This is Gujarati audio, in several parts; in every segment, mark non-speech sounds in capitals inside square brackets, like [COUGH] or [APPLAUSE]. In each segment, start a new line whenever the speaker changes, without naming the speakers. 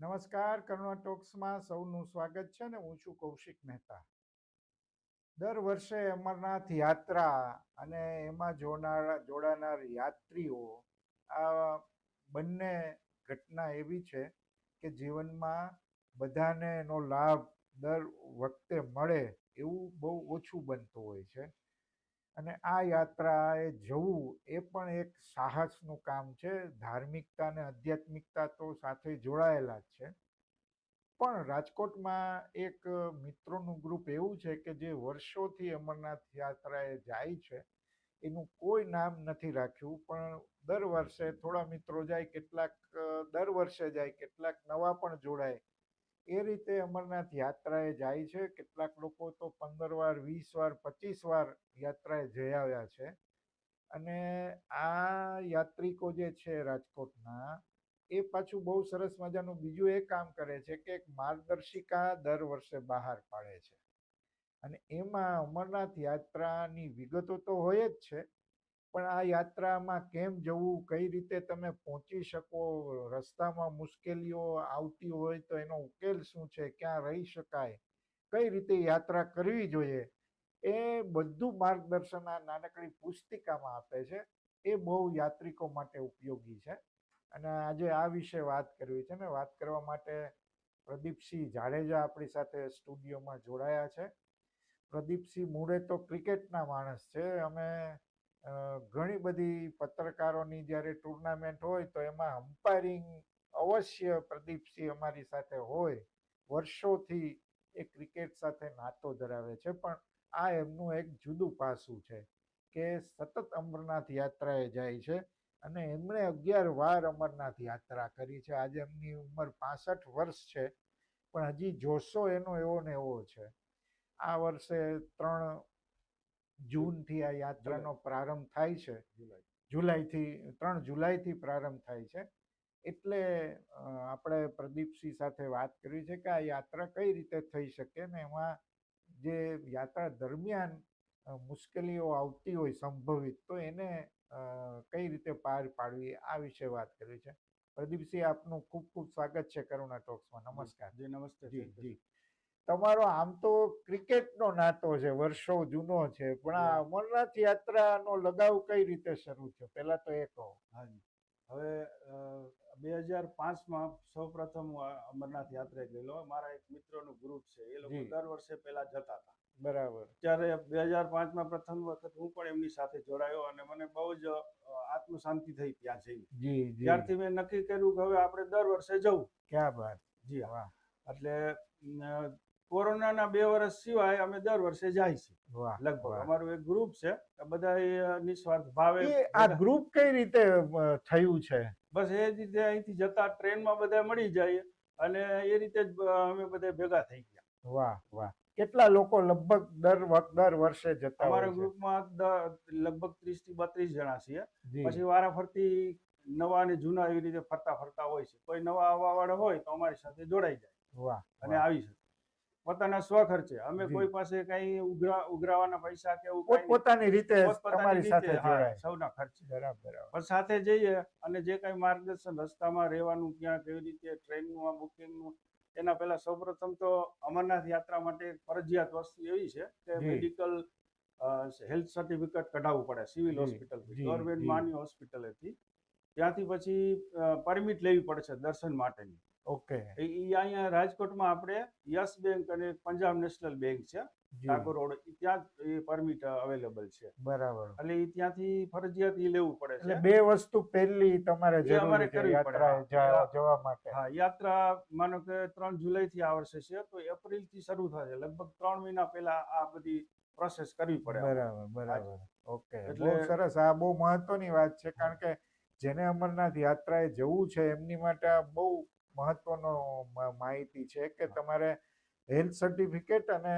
નમસ્કાર, કરુણા ટોક્સમાં સૌનું સ્વાગત છે ને હું છું કૌશિક મહેતા. દર વર્ષે અમરનાથ યાત્રા અને એમાં જોનાર, જોડાનાર યાત્રીઓ આ બંને ઘટના એવી છે કે જીવનમાં બધાને એનો લાભ દર વખતે મળે એવું બહુ ઓછું બનતું હોય છે. અને આ યાત્રાએ જવું એ પણ એક સાહસનું કામ છે. ધાર્મિકતા અને આધ્યાત્મિકતા તો સાથે જોડાયેલા જ છે. પણ રાજકોટમાં એક મિત્રોનું ગ્રુપ એવું છે કે જે વર્ષોથી અમરનાથ યાત્રાએ જાય છે. એનું કોઈ નામ નથી રાખ્યું, પણ દર વર્ષે થોડા મિત્રો જાય, કેટલાક દર વર્ષે જાય, કેટલાક નવા પણ જોડાય. એ રીતે અમરનાથ યાત્રાએ જાય છે. કેટલાક લોકો તો પંદર વાર, વીસ વાર, પચીસ વાર યાત્રાએ જઈ આવ્યા છે. અને આ યાત્રિકો જે છે રાજકોટના, એ પાછું બહુ સરસ મજાનું બીજું એ કામ કરે છે કે એક માર્ગદર્શિકા દર વર્ષે બહાર પાડે છે. અને એમાં અમરનાથ યાત્રાની વિગતો તો હોય જ છે પણ આ યાત્રામાં કેમ જવું, કઈ રીતે તમે પહોંચી શકો, રસ્તામાં મુશ્કેલીઓ આવતી હોય તો એનો ઉકેલ શું છે, ક્યાં રહી શકાય, કઈ રીતે યાત્રા કરવી જોઈએ, એ બધું માર્ગદર્શન આ નાનકડી પુસ્તિકામાં આપે છે. એ બહુ યાત્રિકો માટે ઉપયોગી છે. અને આજે આ વિશે વાત કરવી છે ને, વાત કરવા માટે પ્રદીપસિંહ જાડેજા આપણી સાથે સ્ટુડિયોમાં જોડાયા છે. પ્રદીપસિંહ મૂળે તો ક્રિકેટના માણસ છે. અમે ઘણી બધી પત્રકારોની જ્યારે ટુર્નામેન્ટ હોય તો એમાં અમ્પાયરિંગ અવશ્ય પ્રદીપસિંહ અમારી સાથે હોય. વર્ષોથી એ ક્રિકેટ સાથે નાતો ધરાવે છે, પણ આ એમનું એક જુદું પાસું છે કે સતત અમરનાથ યાત્રાએ જાય છે અને એમણે અગિયાર વાર અમરનાથ યાત્રા કરી છે. આજે એમની ઉંમર પાસઠ વર્ષ છે, પણ હજી જોશો એનો એવો ને એવો છે. આ વર્ષે ત્રણ જૂનથી આ યાત્રાનો પ્રારંભ થાય છે. જુલાઈથી ત્રણ જુલાઈથી પ્રારંભ થાય છે. એટલે આપણે પ્રદીપસિંહ સાથે વાત કરી છે કે આ યાત્રા કઈ રીતે થઈ શકે ને એમાં જે યાત્રા દરમિયાન મુશ્કેલીઓ આવતી હોય સંભવિત તો એને કઈ રીતે પાર પાડવી આ વિશે વાત કરી છે. પ્રદીપસિંહ આપનું ખૂબ ખૂબ સ્વાગત છે કરુણા ટોક્સમાં. નમસ્કાર.
જી નમસ્તે
જી જી. તમારો આમ તો ક્રિકેટનો નાતો છે વર્ષો જૂનો છે પણ આ અમરનાથ યાત્રાનો લગાવ કઈ રીતે શરૂ થયો? પહેલા તો એ કહો.
હાજી. હવે બે હજાર પાંચમાં સૌ પ્રથમ અમરનાથ યાત્રા ગયેલો. મારા એક મિત્રોનું ગ્રુપ છે. એ લોકો દર વર્ષે પહેલા જતા હતા.
બરાબર.
ત્યારે બે હજાર પાંચમાં પ્રથમ વખત હું પણ એમની સાથે જોડાયો અને મને બહુ જ આત્મશાંતિ આત્મ શાંતિ થઈ ત્યાં જઈને. ત્યારથી મેં નક્કી કર્યું કે હવે આપણે દર વર્ષે જવું.
ક્યાં બાત
જી હા. એટલે કોરોનાના બે વર્ષ સિવાય અમે દર વર્ષે જાય છે લગભગ અમારું એક ગ્રુપ છે. બધા નિસ્વાર્થ ભાવે.
આ ગ્રુપ કઈ રીતે થયું છે?
બસ એ રીતે અહીંથી જતા ટ્રેનમાં બધા મળી જાય અને એ રીતે જ અમે બધા ભેગા થઈ ગયા.
વાહ વાહ. કેટલા લોકો લગભગ દર દર વર્ષે જતા
અમારા ગ્રુપમાં લગભગ ત્રીસથી બત્રીસ જણા છીએ. પછી વારાફરતી નવા અને જૂના એવી રીતે ફરતા ફરતા હોય છે. કોઈ નવા આવવા વાળા હોય તો અમારી સાથે જોડાઈ જાય.
વાહ
અને આવી શકે. પોતાના સ્વખર્ચે. અમે કોઈ પાસે કઈ ઉઘરા ઉઘરાવાના પૈસા કે.
પોતપોતાની રીતે તમારી સાથે જોડાય.
સૌના ખર્ચે.
બરાબર.
પણ સાથે જઈએ અને જે કઈ માર્ગદર્શન રસ્તામાં રહેવાનું ક્યાં કેવી રીતે ટ્રેનનું બુકિંગનું એના પહેલા સૌપ્રથમ તો અમરનાથ યાત્રા માટે ફરજિયાત વસ્તુ એવી છે કે મેડિકલ હેલ્થ સર્ટિફિકેટ કઢાવવું પડે સિવિલ
હોસ્પિટલ
ગવર્મેન્ટ. માની હોસ્પિટલેથી. ત્યાંથી પછી પરમિટ લેવી પડે છે દર્શન માટેની.
ઓકે.
એ અહીંયા રાજકોટમાં આપણે યસ બેંક અને પંજાબ નેશનલ બેંક છે. ટાગોર રોડ ત્યાં એ પરમિટ અવેલેબલ છે.
બરાબર.
એટલે ત્યાંથી ફરજિયાત એ લેવું પડે છે.
બે વસ્તુ પહેલી તમારે
અમારે કરવી પડે,
જવા માટે.
હા યાત્રા માનો કે ત્રણ જુલાઈથી આ વર્ષે છે તો એપ્રિલથી શરૂ થશે લગભગ ત્રણ મહિના પહેલા આ બધી પ્રોસેસ કરવી પડે
બરાબર બરાબર. ઓકે.
એટલે-
સરસ. આ બહુ મહત્વની વાત છે કારણ કે જેને અમરનાથ યાત્રાએ જવું છે એમની માટે આ બહુ મહત્વનો માહિતી છે કે તમારે હેલ્થ સર્ટિફિકેટ અને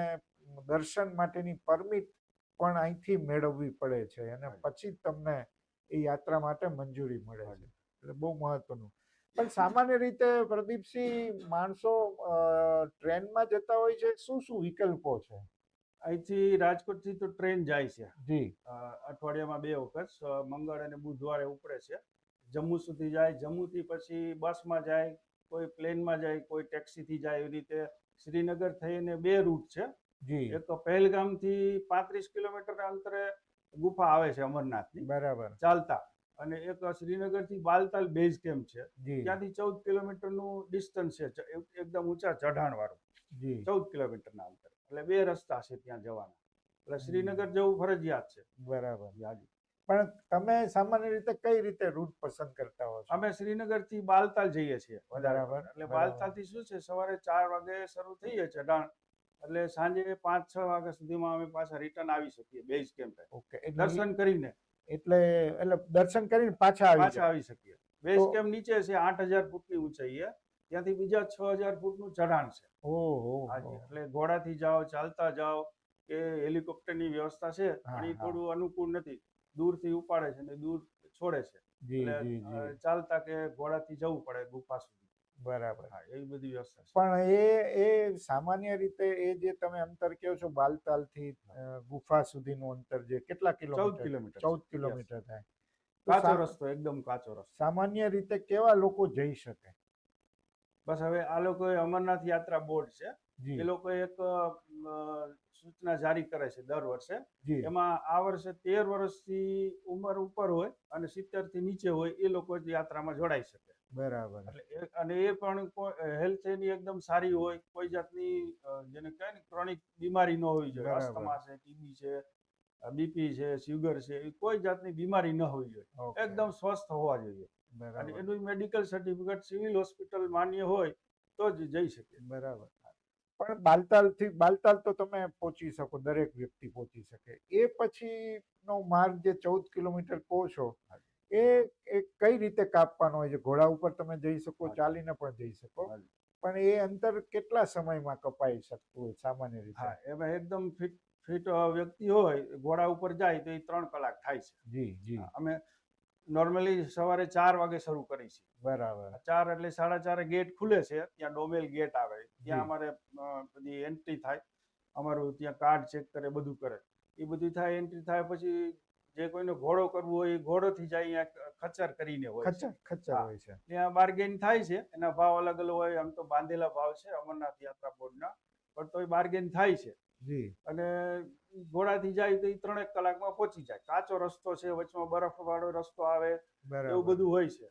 દર્શન માટેની પરમિટ પણ અહીંથી મેળવવી પડે છે અને પછી તમને એ યાત્રા માટે મંજૂરી મળે છે. એટલે બહુ મહત્વનું. પણ સામાન્ય રીતે પ્રદીપસિંહ માણસો ટ્રેનમાં જતા હોય છે? શું શું વિકલ્પો છે?
અહીંથી રાજકોટથી તો ટ્રેન જાય છે.
જી.
અઠવાડિયામાં બે વખત. મંગળ અને બુધવારે ઉપડે છે. જમ્મુ સુધી જાય. જમ્મુથી પછી બસમાં જાય. કોઈ પ્લેનમાં જાય કોઈ ટેક્સીથી જાય એવી રીતે શ્રીનગર થઈને બે રૂટ છે.
જી.
એક પહેલગામથી પાંત્રીસ કિલોમીટર અંતરે ગુફા આવે છે અમરનાથની.
બરાબર.
ચાલતા. અને એક શ્રીનગરથી બાલતાલ બેઝ કેમ્પ છે? ત્યાંથી ચૌદ કિલોમીટરનું ડિસ્ટન્સ છે એકદમ ઊંચા ચઢાણ વાળું
જી.
ચૌદ કિલોમીટરના અંતર. એટલે બે રસ્તા છે ત્યાં જવાના. એટલે શ્રીનગર જવું ફરજિયાત છે.
બરાબર.
હાજી.
પણ તમે સામાન્ય રીતે કઈ રીતે રૂટ પસંદ કરતા હો
અમે શ્રીનગરથી બાલતાલ જઈએ છીએ
બરાબર,
એટલે બાલતાલથી શું છે સવારે ચાર વાગે શરૂ થઈએ ચઢાણ એટલે સાંજે પાંચ છ વાગ્યા સુધીમાં અમે પાછા રિટર્ન આવી શકીએ બેઝ કેમ્પ
ઓકે
દર્શન કરીને.
એટલે એટલે દર્શન કરીને પાછા આવી
પાછા આવી શકીએ. બેઝ કેમ્પ નીચે છે આઠ હજાર ફૂટની ઊંચાઈ છે ત્યાંથી બીજા છ હજાર ફૂટનું ચઢાણ છે.
ઓહો
એટલે ઘોડાથી જાઓ ચાલતા જાઓ કે હેલિકોપ્ટરની વ્યવસ્થા છે પણ એ થોડું અનુકૂળ નથી. દૂરથી ઉપાડે છે અને દૂર છોડે છે. એટલે ચાલતા કે ઘોડાથી જવું પડે ગુફા સુધી.
બરાબર.
હા એવી બધી વ્યવસ્થા છે.
પણ એ એ સામાન્ય રીતે એ જે તમે અંતર કહો છો બાલતાલથી ગુફા સુધીનું અંતર જે કેટલા
ચૌદ
કિલોમીટર?
કિલોમીટર
ચૌદ
છે.
કિલોમીટર થાય.
કાચો રસ્તો એકદમ કાચો રસ્તો.
સામાન્ય રીતે કેવા લોકો જઈ શકે?
બસ હવે આ લોકોએ અમરનાથ યાત્રા બોર્ડ છે. એ લોકો એક સૂચના જારી કરે છે દર વર્ષે. એમાં આ વર્ષે તેર વર્ષથી ઉંમર ઉપર હોય અને સિત્તેરથી નીચે હોય એ લોકો યાત્રામાં જોડાઈ શકે.
બરાબર.
એટલે અને એ પણ હેલ્થ એની એકદમ સારી હોય કોઈ જાતની જેને કહે ને ક્રોનિક બીમારી ન હોવી જોઈએ. અસ્થમા છે ટીબી છે બીપી છે સુગર છે એ કોઈ જાતની બીમારી ન હોવી જોઈએ. એકદમ સ્વસ્થ હોવા જોઈએ. અને એનું મેડિકલ સર્ટિફિકેટ સિવિલ હોસ્પિટલ માન્ય હોય તો જ જઈ શકે.
બરાબર. પણ બાલતાલથી બાલતાલ તો તમે પહોંચી શકો દરેક વ્યક્તિ પહોંચી શકે. એ પછીનો માર્ગ જે ચૌદ કિલોમીટર કહો છો એ એ કઈ રીતે કાપવાનો હોય છે? ઘોડા ઉપર તમે જઈ શકો ચાલીને પણ જઈ શકો. પણ એ અંતર કેટલા સમયમાં કપાઈ શકતું હોય સામાન્ય રીતે?
હા એમાં એકદમ ફિટ ફિટ વ્યક્તિ હોય ઘોડા ઉપર જાય તો એ ત્રણ કલાક થાય છે.
જી જી.
અમે નોર્મલી સવારે ચાર વાગે શરૂ કરી છે.
બરાબર.
ચાર એટલે સાડા ચારે ગેટ ખુલે છે. ત્યાં ડોમેલ ગેટ આવે. ત્યાં અમારે બધી એન્ટ્રી થાય. અમારું ત્યાં કાર્ડ ચેક કરે બધું કરે. એ બધું થાય એન્ટ્રી થાય પછી જે કોઈને ઘોડો કરવો હોય એ ઘોડોથી જાય અહીંયા ખચર કરીને હોય ખચર
ખચ્ચર હોય છે.
ત્યાં બાર્ગેન થાય છે. એના ભાવ અલગ અલગ હોય. આમ તો બાંધેલા ભાવ છે અમરનાથ યાત્રા બોર્ડના પણ તોય બાર્ગેન થાય છે.
જી.
અને ઘોડાથી જાય તો એ ત્રણેક કલાકમાં પહોંચી જાય. કાચો રસ્તો છે વચમાં બરફ વાળો રસ્તો આવે એવું બધું હોય છે.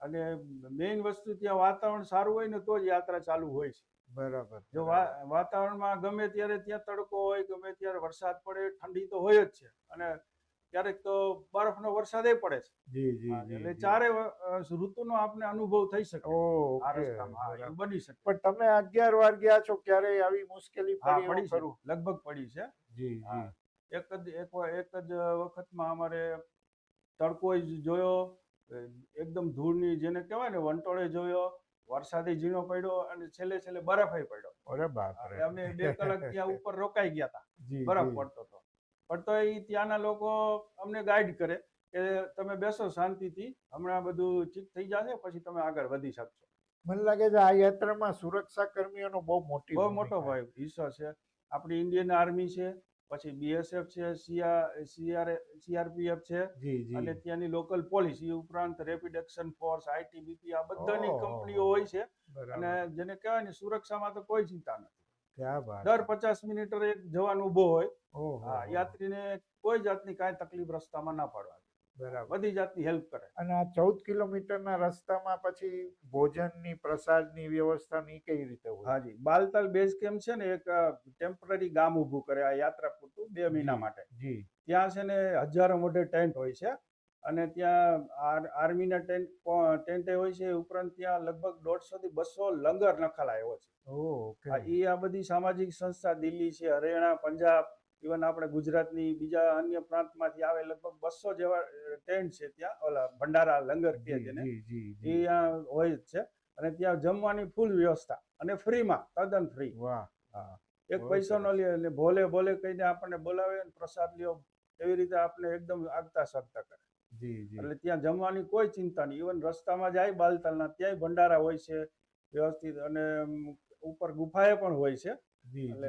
અને મેઇન વસ્તુ ત્યાં વાતાવરણ સારું હોય ને તો જ યાત્રા ચાલુ હોય છે.
બરાબર
જો વાતાવરણમાં ગમે ત્યારે ત્યાં તડકો હોય ગમે ત્યારે વરસાદ પડે ઠંડી તો હોય જ છે. અને ક્યારેક તો બરફનો વરસાદ પડે છે.
જી જી
એટલે. ચારે ઋતુનો આપને અનુભવ થઈ શકે.
ઓ
આ રસ્તામાં બની શકે.
પણ તમે અગિયાર વાર ગયા છો ક્યારે આવી મુશ્કેલી પડી
પડી છે. લગભગ પડી છે.
જી જી.
એક જ એક એક જ વખતમાં અમારે તડકો જોયો એકદમ ધૂળની જેને કહેવાય ને વંટોળે જોયો વરસાદી ઝીણો પડ્યો અને છેલ્લે છેલ્લે બરફ પડ્યો.
અરે બાપ
અમે બે કલાક ત્યાં ઉપર રોકાઈ ગયા હતા બરફ પડતો હતો. પણ તો એ ત્યાંના લોકો અમને ગાઈડ કરે કે તમે બેસો શાંતિથી હમણાં બધું ચીક થઈ જશે પછી તમે આગળ વધી શકશો.
મને લાગે છે આ યાત્રામાં સુરક્ષા કર્મીઓનો બહુ મોટી
બહુ મોટો ભાઈ હિસ્સો છે. આપણી ઇન્ડિયન આર્મી છે પછી બીએસએફ છે સીઆર સીઆર સીઆરપીએફ છે અને ત્યાંની લોકલ પોલીસ એ ઉપરાંત રેપિડ એક્શન ફોર્સ આઈટીબીપી આ બધાની કંપનીઓ હોય છે. અને જેને કહેવાય ને સુરક્ષામાં તો કોઈ ચિંતા નથી. દર પચાસ મિનિટ એક જવાન ઊભો હોય યાત્રીને કોઈ જાતની કાંઈ તકલીફ રસ્તામાં ના પાડવા
બરાબર.
બધી જાતની હેલ્પ કરે.
અને આ ચૌદ કિલોમીટરના રસ્તામાં પછી ભોજનની પ્રસાદની વ્યવસ્થાની કઈ રીતે હોય?
હાજી બાલતાલ બેઝ કેમ્પ છે ને એક ટેમ્પરરી ગામ ઊભું કરે આ યાત્રા પૂરતું બે મહિના માટે.
જી.
ત્યાં છે ને હજારો મોઢે ટેન્ટ હોય છે. અને ત્યાં આર્મીના ટેન્ટ ટેન્ટે હોય છે ઉપરાંત ત્યાં લગભગ દોઢસો થી બસો લંગર નખાલાયો છે. એ આ બધી સામાજિક સંસ્થા દિલ્હી છે હરિયાણા પંજાબ ઇવન આપણે ગુજરાતની બીજા અન્ય પ્રાંતમાંથી આવે લગભગ બસો જેવા ટેન્ટ છે ત્યાં ઓલા ભંડારા લંગર કે
જી
જેને. એ હોય જ છે. અને ત્યાં જમવાની ફૂલ વ્યવસ્થા અને ફ્રીમાં તદ્દન ફ્રી.
વાહ.
એક પૈસો ન લે એટલે ભોલે ભોલે કહીને આપણને બોલાવે પ્રસાદ લ્યો એવી રીતે આપણે એકદમ આગતા સગતા કરે. એટલે ત્યાં જમવાની કોઈ ચિંતા નહીં. ઇવન રસ્તામાં જાય બાલતાલના ત્યાંય ભંડારા હોય છે વ્યવસ્થિત અને ઉપર ગુફાએ પણ હોય છે. એટલે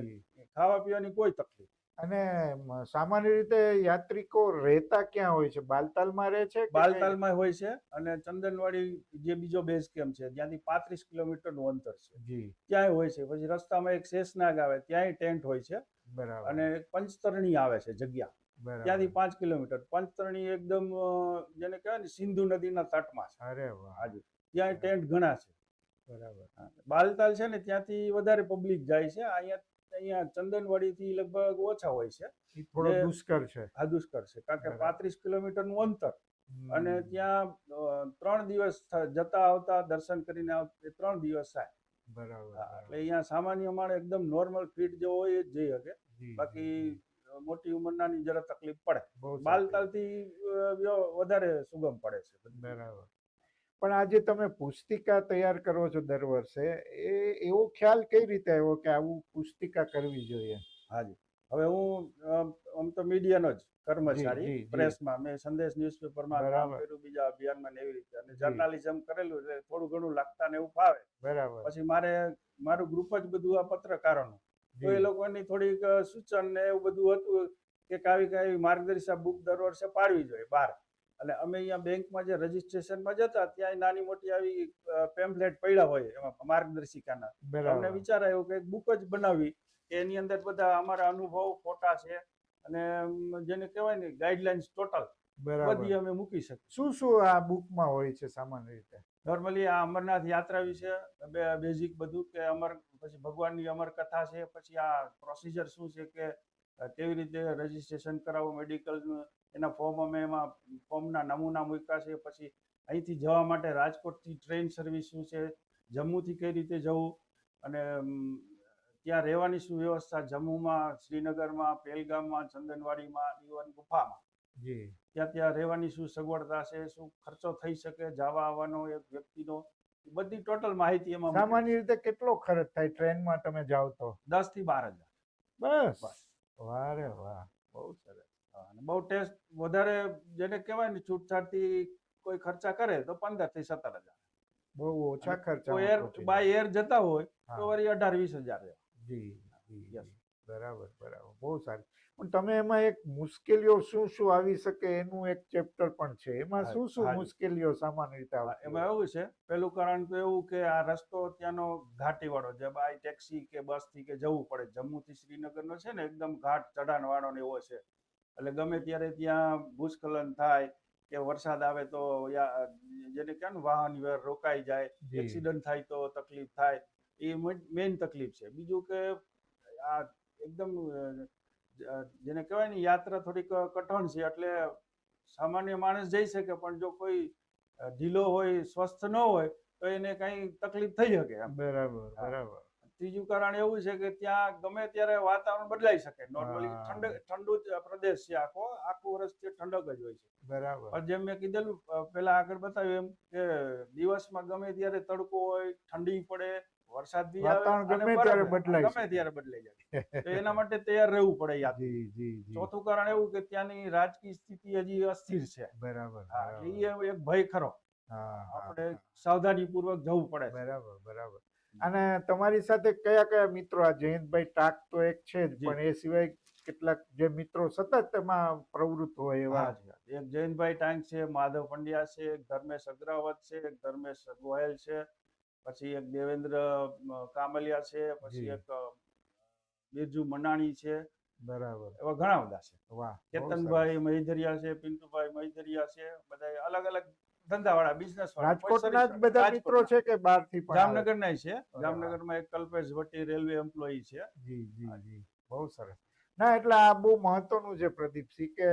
ખાવા પીવાની કોઈ તકલીફ
અને સામાન્ય રીતે યાત્રિકો રહેતા ક્યાં હોય છે? બાલતાલમાં રહે છે
બાલતાલમાં હોય છે અને ચંદનવાડી જે બીજો બેઝ કેમ્પ છે ત્યાંથી પાંત્રીસ કિલોમીટરનું અંતર છે.
જી.
ત્યાંય હોય છે. પછી રસ્તામાં એક શેષનાગ આવે ત્યાંય ટેન્ટ હોય છે.
બરાબર.
અને પંચતરણી આવે છે જગ્યા. ત્યાંથી પાંચ કિલોમીટર. પંચતરણી એકદમ જેને કહેવાય ને સિંધુ નદીના તટમાં છે.
અરે વાહ.
ત્યાં ટેન્ટ ઘણા છે.
બરાબર.
બાલતાલ છે ને ત્યાંથી વધારે પબ્લિક જાય છે. અહીંયા અહીંયા ચંદનવાડીથી લગભગ ઓછા હોય છે.
થોડો દુષ્કર છે.
આ દુષ્કર છે. કારણ કે. પાંત્રીસ કિલોમીટરનું અંતર. અને ત્યાં ત્રણ દિવસ જતા આવતા દર્શન કરીને ત્રણ દિવસ થાય.
બરાબર
એટલે. અહીંયા સામાન્ય માણસ એકદમ નોર્મલ ફીટ જેવો હોય એ જઈ શકે. બાકી મોટી ઉંમરનાની જરા તકલીફ પડે. બાલતાલથી વધારે સુગમ પડે છે
બરાબર. પણ આજે તમે પુસ્તિકા તૈયાર કરો છો દર વર્ષે એ એવો ખ્યાલ કઈ રીતે આવ્યો કે આવું પુસ્તિકા કરવી જોઈએ?
હાજી. હવે હું આમ તો મીડિયાનો જ કર્મચારી. પ્રેસમાં મેં સંદેશ ન્યૂઝપેપરમાં કામ. કર્યું બીજા અભિયાનમાં એવી રીતે. અને જર્નાલિઝમ કરેલું એટલે થોડું ઘણું લાગતા ને એવું ફાવે.
બરાબર.
પછી મારે મારું ગ્રુપ જ બધું આ પત્રકારોનું. તો એ લોકોની થોડીક સૂચન ને એવું બધું હતું કે કાવી કાવી માર્ગદર્શિકા બુક દર વર્ષે પાડવી જોઈએ બહાર. અને અમે અહીંયા બેંકમાં જે રજીસ્ટ્રેશનમાં જતા ત્યાં નાની મોટી આવી પેમ્પલેટ પડ્યા હોય એમાં માર્ગદર્શિકાના. અમને વિચાર આવ્યો કે બુક જ બનાવી કે એની અંદર બધા અમારા અનુભવ ફોટા છે અને જેને કહેવાય ને ગાઈડલાઇન્સ ટોટલ બધી અમે મૂકી શકીએ.
શું શું આ બુકમાં હોય છે સામાન્ય રીતે?
નોર્મલી આ અમરનાથ યાત્રા વિશે બે બેઝિક બધું કે અમર, પછી ભગવાનની અમર કથા છે, પછી આ પ્રોસિજર શું છે કે કેવી રીતે રજીસ્ટ્રેશન કરાવવું મેડિકલનું એના ફોર્મ અમે એમાં ફોર્મના નમૂના મૂક્યા છે, પછી અહીંથી જવા માટે રાજકોટથી ટ્રેન સર્વિસ શું છે, જમ્મુથી કઈ રીતે જવું, અને ત્યાં રહેવાની શું વ્યવસ્થા, જમ્મુમાં, શ્રીનગરમાં, પહેલગામમાં, ચંદનવાડીમાં ઇવન ગુફામાં.
જી.
ત્યાં ત્યાં રહેવાની શું સગવડતા છે શું ખર્ચો થઈ શકે જવા આવવાનો એક વ્યક્તિનો બધી ટોટલ માહિતી એમાં
સામાન્ય રીતે કેટલો ખર્ચ થાય ટ્રેનમાં તમે જાઓ તો?
દસથી બાર હજાર.
બસ.
બસ.
વાહ વાહ. બહુ સરસ.
અને બહુ ટેસ્ટ વધારે જેને કહેવાય ને છૂટછાટથી કોઈ ખર્ચા કરે તો પંદરથી સત્તર હજાર.
બહુ ઓછા
ખર્ચા એર બાય એર જતા હોય તો વળી અઢાર વીસ હજાર
જી જી. બરાબર બરાબર. બહુ સારું. પણ તમે એમાં એક મુશ્કેલીઓ શું શું આવી શકે એનું એક ચેપ્ટર પણ છે. એમાં શું શું મુશ્કેલીઓ સામાન્ય રીતે આવે
એમાં એવું છે. પેલું કારણ તો એવું કે આ રસ્તો ત્યાંનો ઘાટી વાળો જે બાય ટેક્સી કે બસથી કે જવું પડે. જમ્મુ થી શ્રીનગર નો છે ને એકદમ ઘાટ ચઢાણ વાળો ને એવો છે. એટલે ગમે ત્યારે ત્યાં ભૂસ્ખલન થાય કે વરસાદ આવે તો જેને કહે ને વાહન વ્યવહાર રોકાઈ જાય એક્સિડન્ટ થાય તો તકલીફ થાય. એ મેઇન તકલીફ છે. બીજું કે આ એકદમ જેને કહેવાય ને યાત્રા થોડીક કઠણ છે એટલે સામાન્ય માણસ જઈ શકે પણ જો કોઈ ઢીલો હોય સ્વસ્થ ન હોય તો એને કઈ તકલીફ થઈ શકે
બરાબર બરાબર.
ત્રીજું કારણ એવું છે કે ત્યાં ગમે ત્યારે વાતાવરણ બદલાઈ શકે. નોર્મલી ઠંડ ઠંડુ પ્રદેશ છે આખો આખું વર્ષ તે ઠંડક જ હોય છે.
બરાબર.
જેમ મેં કીધેલું પેલા આગળ બતાવ્યું એમ કે દિવસમાં ગમે ત્યારે તડકો હોય ઠંડી પડે વરસાદ બી આવે
ગમે ત્યારે બદલાય
ગમે ત્યારે બદલાઈ જાય [LAUGHS] તો એના માટે તૈયાર રહેવું પડે યાદ
જી જી
ચોથું કારણ એવું કે ત્યાંની રાજકીય સ્થિતિ હજી અસ્થિર છે.
બરાબર
એ એક ભય ખરો. આપણે સાવધાની પૂર્વક જવું પડે
બરાબર બરાબર. અને તમારી સાથે કયા કયા મિત્રો આ જયંતભાઈ ટાક તો એક છે જ પણ એ સિવાય કેટલાક જે મિત્રો સતત એમાં પ્રવૃત્ત હોય એવા.
એક જયંતભાઈ ટાંક છે માધવ પંડ્યા છે ધર્મેશ અગ્રાવત છે ધર્મેશ ગોયલ છે પછી એક દેવેન્દ્ર કામલિયા છે પછી એક બિરજુ મનાણી છે.
બરાબર.
એવા ઘણા બધા છે.
વાહ
કેતનભાઈ મહિધરિયા છે પિન્ટુભાઈ મહિધરિયા છે બધા અલગ અલગ ધંધાવાળા બિઝનેસ
રાજકોટના જ બધા મિત્રો છે કે બહારથી પણ જામનગર
જામનગરના છે.
જામનગર
જામનગરમાં એક કલ્પેશ ભટ્ટી રેલવે એમ્પ્લોયી છે.
જી જી જી. બહુ સરસ. ના એટલે આ બહુ મહત્વનું છે પ્રદીપસિંહ કે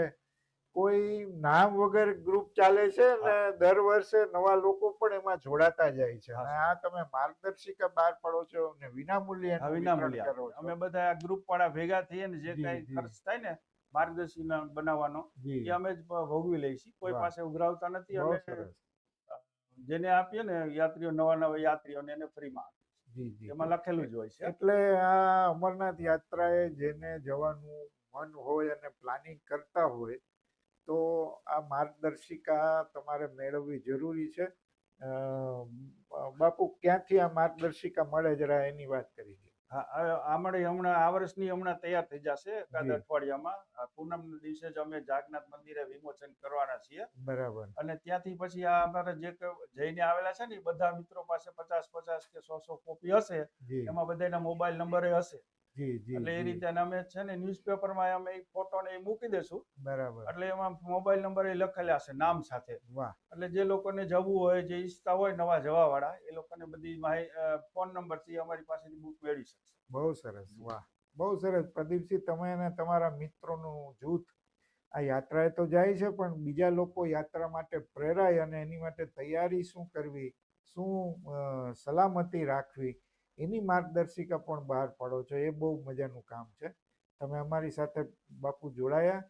કોઈ નામ વગર ગ્રુપ ચાલે છે ને દર વર્ષે નવા લોકો પણ એમાં જોડાતા જાય છે. અને આ તમે માર્ગદર્શિકા બહાર પડો છો અને વિનામૂલ્યે
વિનામૂલ્યે. અમે બધા આ ગ્રુપ વાળા ભેગા થઈએ ને જે કઈ ખર્ચ થાય ને માર્ગદર્શિના બનાવવાનો એ અમે જ ભોગવી લઈએ છીએ. કોઈ પાસે ઉઘરાવતા નથી અને જેને આપીએ ને યાત્રીઓ નવા નવા યાત્રીઓને એને ફ્રીમાં એમાં લખેલું જ હોય છે.
એટલે આ અમરનાથ યાત્રાએ જેને જવાનું મન હોય અને પ્લાનિંગ કરતા હોય તો આ માર્ગદર્શિકા તમારે મેળવવી જરૂરી છે. બાપુ ક્યાંથી આ માર્ગદર્શિકા મળે જરા એની વાત કરી દો.
હા આ- હમણાં આ વર્ષની હમણાં તૈયાર થઈ જશે એકાદ અઠવાડિયામાં. પૂનમ દિવસે જ અમે જાગનાથ મંદિરે વિમોચન કરવાના છીએ.
બરાબર.
અને ત્યાંથી પછી આ અમારા જે જઈને આવેલા છે ને બધા મિત્રો પાસે પચાસ પચાસ કે સો સો કોપી હશે. એમાં બધાના મોબાઈલ નંબરે હશે. એટલે એ રીતે અમે છે ને ન્યૂઝપેપરમાં અમે ફોટો ને એ મૂકી દેશું
બરાબર.
એટલે એમાં મોબાઈલ નંબર એ લખેલા હશે નામ સાથે.
વાહ.
એટલે જે લોકોને જવું હોય જે ઈચ્છતા હોય નવા જવા વાળા એ લોકોને બધી માહિ ફોન નંબરથી અમારી પાસેથી બુક મેળવી શકશે.
બહુ સરસ વાહ. બહુ સરસ. પ્રદીપસિંહ તમે અને તમારા મિત્રોનું જૂથ આ યાત્રાએ તો જાય છે પણ બીજા લોકો યાત્રા માટે પ્રેરાય અને એની માટે તૈયારી શું કરવી? શું સલામતી રાખવી? એની માર્ગદર્શિકા પણ બહાર પાડો છો. એ બહુ મજાનું કામ છે. તમે અમારી સાથે બાપુ જોડાયા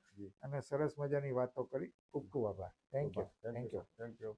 અને સરસ મજાની વાતો કરી. ખૂબ ખૂબ આભાર. Thank you
thank you thank you